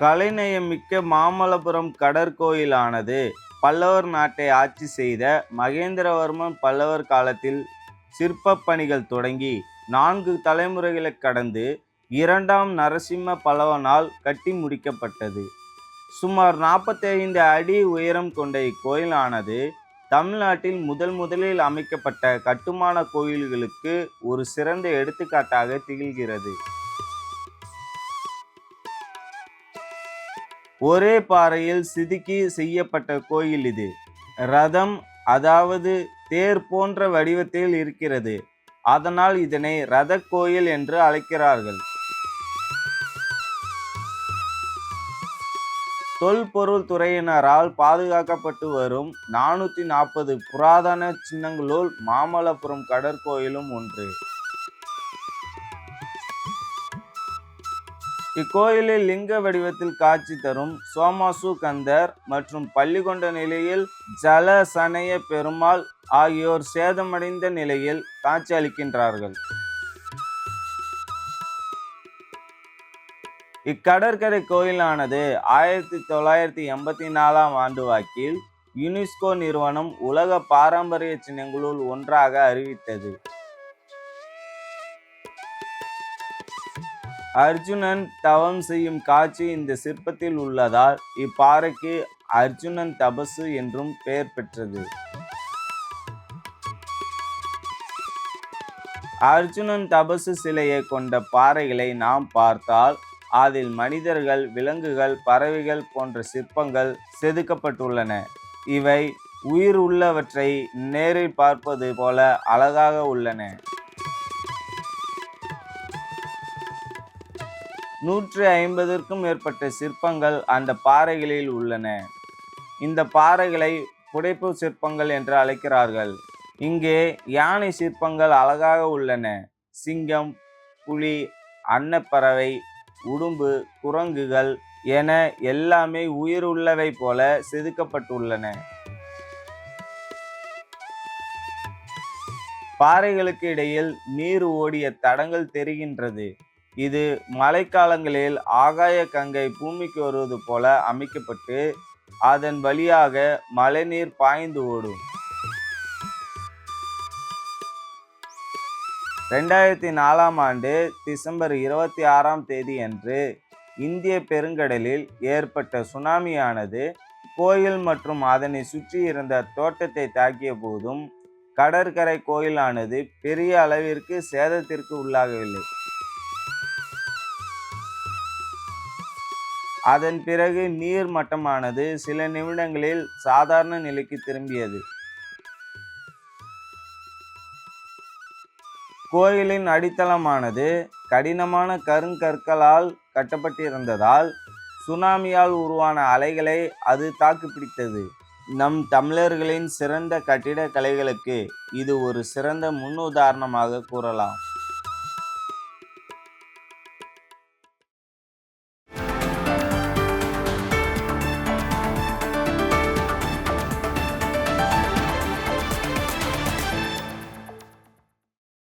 கலைநயமிக்க மாமல்லபுரம் கடற்கோயிலானது பல்லவர் நாட்டை ஆட்சி செய்த மகேந்திரவர்மன் பல்லவர் காலத்தில் சிற்பப் பணிகள் தொடங்கி நான்கு தலைமுறைகளை கடந்து இரண்டாம் நரசிம்ம பல்லவனால் கட்டி முடிக்கப்பட்டது. சுமார் 45 அடி உயரம் கொண்ட இக்கோயிலானது தமிழ்நாட்டில் முதல் முதலில் அமைக்கப்பட்ட கட்டுமான கோயில்களுக்கு ஒரு சிறந்த எடுத்துக்காட்டாக திகழ்கிறது. ஒரே பாறையில் சிதுக்கி செய்யப்பட்ட கோயில் இது. ரதம் அதாவது தேர் போன்ற வடிவத்தில் இருக்கிறது. அதனால் இதனை ரத கோயில் என்று அழைக்கிறார்கள். தொல்பொருள் துறையினரால் பாதுகாக்கப்பட்டு வரும் நானூற்றி நாற்பது புராதன சின்னங்களுள் மாமல்லபுரம் கடற்கோயிலும் ஒன்று. இக்கோயிலில் லிங்க வடிவத்தில் காட்சி தரும் சோமாசு கந்தர் மற்றும் பள்ளிகொண்ட நிலையில் ஜல சனய பெருமாள் ஆகியோர் சேதமடைந்த நிலையில் காட்சி அளிக்கின்றார்கள். இக்கடற்கரை கோயிலானது ஆயிரத்தி தொள்ளாயிரத்தி எண்பத்தி நாலாம் ஆண்டு வாக்கில் யுனெஸ்கோ நிறுவனம் உலக பாரம்பரிய சின்னங்களுள் ஒன்றாக அறிவித்தது. அர்ஜுனன் தவம் செய்யும் காட்சி இந்த சிற்பத்தில் உள்ளதால் இப்பாறைக்கு அர்ஜுனன் தபசு என்றும் பெயர் பெற்றது. அர்ஜுனன் தபசு சிலையை கொண்ட பாறைகளை நாம் பார்த்தால் அதில் மனிதர்கள் விலங்குகள் பறவைகள் போன்ற சிற்பங்கள் செதுக்கப்பட்டுள்ளன. இவை உயிர் உள்ளவற்றை நேரில் பார்ப்பது போல அழகாக உள்ளன. நூற்றி ஐம்பதற்கும் மேற்பட்ட சிற்பங்கள் அந்த பாறைகளில் உள்ளன. இந்த பாறைகளை புடைப்பு சிற்பங்கள் என்று அழைக்கிறார்கள். இங்கே யானை சிற்பங்கள் அழகாக உள்ளன. சிங்கம் புலி அன்னப்பறவை உடும்பு குரங்குகள் என எல்லாமே உயிர் உள்ளவை போல செதுக்கப்பட்டுள்ளன. பாறைகளுக்கு இடையில் நீர் ஓடிய தடங்கள் தெரிகின்றது. இது மழைக்காலங்களில் ஆகாய கங்கை பூமிக்கு வருவது போல அமைக்கப்பட்டு அதன் வழியாக மழைநீர் பாய்ந்து ஓடும். ரெண்டாயிரத்தி நாலாம் ஆண்டு டிசம்பர் இருபத்தி ஆறாம் தேதி அன்று இந்திய பெருங்கடலில் ஏற்பட்ட சுனாமியானது கோயில் மற்றும் அதனை சுற்றி இருந்த தோட்டத்தை தாக்கிய போதும் கடற்கரை கோயிலானது பெரிய அளவிற்கு சேதத்திற்கு உள்ளாகவில்லை. அதன் பிறகு நீர் மட்டமானது சில நிமிடங்களில் சாதாரண நிலைக்கு திரும்பியது. கோயிலின் அடித்தளமானது கடினமான கருங்கற்களால் கட்டப்பட்டிருந்ததால் சுனாமியால் உருவான அலைகளை அது தாக்குப்பிடித்தது. நம் தமிழர்களின் சிறந்த கட்டிடக்கலைகளுக்கு இது ஒரு சிறந்த முன்னுதாரணமாக கூறலாம்.